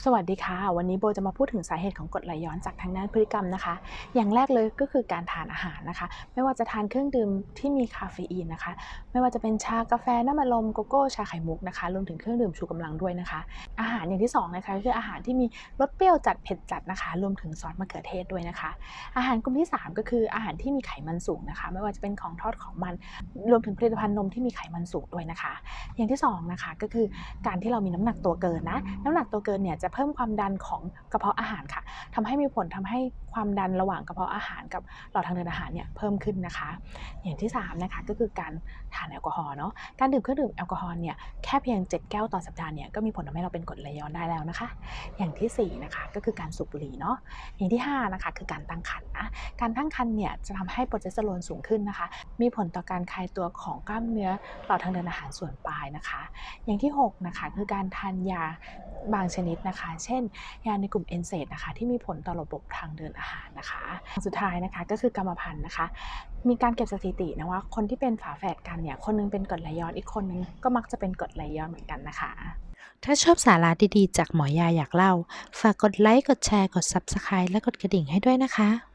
สวัสดีค่ะ วันนี้โบจะมาพูดถึงสาเหตุของกรดไหลย้อนจากทางด้านพฤติกรรมนะคะ อย่างแรกเลยก็คือการทานอาหารนะคะ ไม่ว่าจะทานเครื่องดื่มที่มีคาเฟอีนนะคะ ไม่ว่าจะเป็นชากาแฟน้ำมันลมโกโก้ชาไข่มุกนะคะรวมถึงเครื่องดื่มชูกำลังด้วยนะคะ อาหารอย่างที่สองนะคะก็คืออาหารที่มีรสเปรี้ยวจัดเผ็ดจัดนะคะ รวมถึงซอสมะเขือเทศด้วยนะคะ อาหารกลุ่มที่สามก็คืออาหารที่มีไขมันสูงนะคะ ไม่ว่าจะเป็นของทอดของมัน รวมถึงผลิตภัณฑ์นมที่มีไขมันสูงด้วยนะคะ อย่างที่สองนะคะก็คือการที่เรามีน้ำหนักตัวเกินนะ น้ำหนักตัวเกินเนี่ยจะเพิ่มความดันของกระเพาะอาหารค่ะทำให้มีผลทำให้ความดันระหว่างกระเพาะอาหารกับหลอดทางเดินอาหารเนี่ยเพิ่มขึ้นนะคะ อย่างที่3นะคะก็คือการทานแอลกอฮอล์เนาะการดื่มเครื่องดื่มแอลกอฮอล์เนี่ยแค่เพียง 7 แก้วต่อสัปดาห์เนี่ยก็มีผลทำให้เราเป็นกรดไหลย้อนได้แล้วนะคะ อย่างที่สี่นะคะก็คือการสูบบุหรี่เนาะอย่างที่ห้านะคะคือการตั้งครรภ์นะการตั้งครรภ์เนี่ยจะทำให้โปรเจสเตอโรนสูงขึ้นนะคะ มีผลต่อการคลายตัวของกล้ามเนื้อหลอดทางเดินอาหารส่วนปลายนะคะ อย่างที่6นะคะคือการทานยาบางชนิดนะคะเช่น ยาในกลุ่มเอนเซดนะคะที่มีผลต่อระบบทางเดินอาหารนะคะ สุดท้ายนะคะก็คือกรรมพันธุ์นะคะ มีการเก็บสถิตินะว่าคนที่เป็นฝาแฝดกันเนี่ยคนหนึงเป็นกรดไหลย้อนอีกคนนึงก็มักจะเป็นกรดไหลย้อนเหมือนกันนะคะ ถ้าชอบสาระดีๆ จากหมอยาอยากเล่า ฝากกดไลค์กดแชร์กด Subscribe และกดกระดิ่งให้ด้วยนะคะ